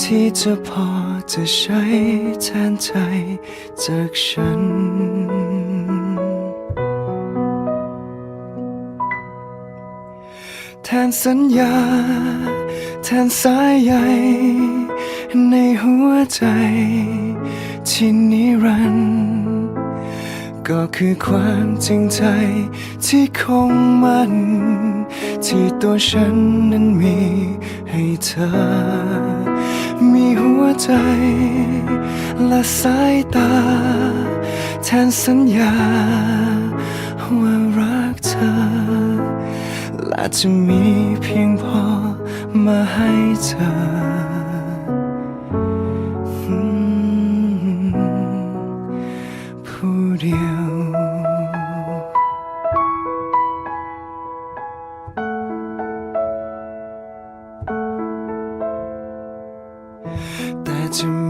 ที่จะพอจะใช้แทนใจจากฉัน แทนสัญญา แทนสายใยในหัวใจ ที่นิรันดร์ ก็คือความจริงใจที่คงมั่น ที่ตัวฉันนั้นมีให้เธอ มีหัวใจ และสายตา แทนสัญญา ว่ารักเธอ และจะมีเพียงพอมาให้เธอ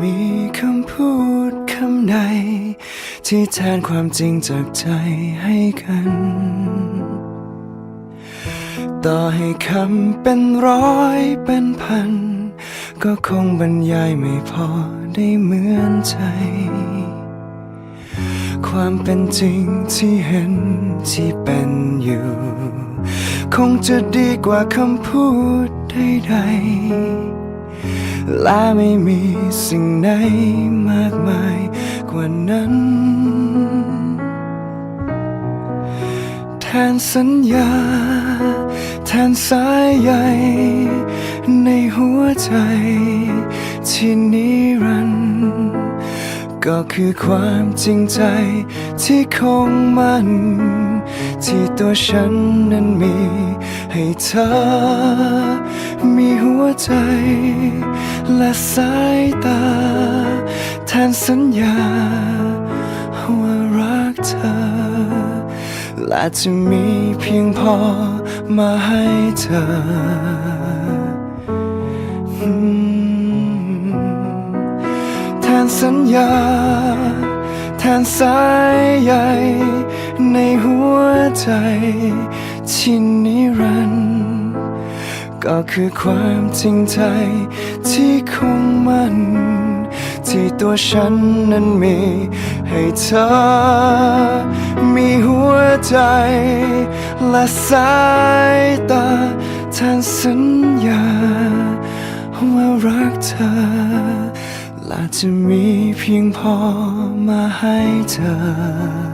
มีคำพูดคำใด ที่แทนความจริงจากใจให้กัน ต่อให้คำเป็นร้อยเป็นพัน ก็คงบรรยายไม่พอได้เหมือนใจ ความเป็นจริงที่เห็นที่เป็นอยู่ คงจะดีกว่าคำพูดใดๆ และไม่มีสิ่งไหนมากมายกว่านั้น แทนสัญญา แทนสายใยในหัวใจ ที่นิรันดร์ก็คือความจริงใจที่คงมั่นที่ตัวฉันนั้นมี ให้เธอ มีหัวใจ และสายตา แทนสัญญา ว่ารักเธอ และจะมีเพียงพอมาให้เธอ แทนสัญญา แทนสายใยในหัวใจ ที่นิรันดร์ก็คือความจริงใจที่คงมัน ที่ตัวฉันนั้นมีให้เธอ มีหัวใจ และสายตาแทนสัญญาว่ารักเธอ และจะมีเพียงพอมาให้เธอ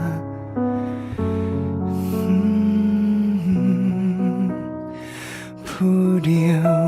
ผู้เดียว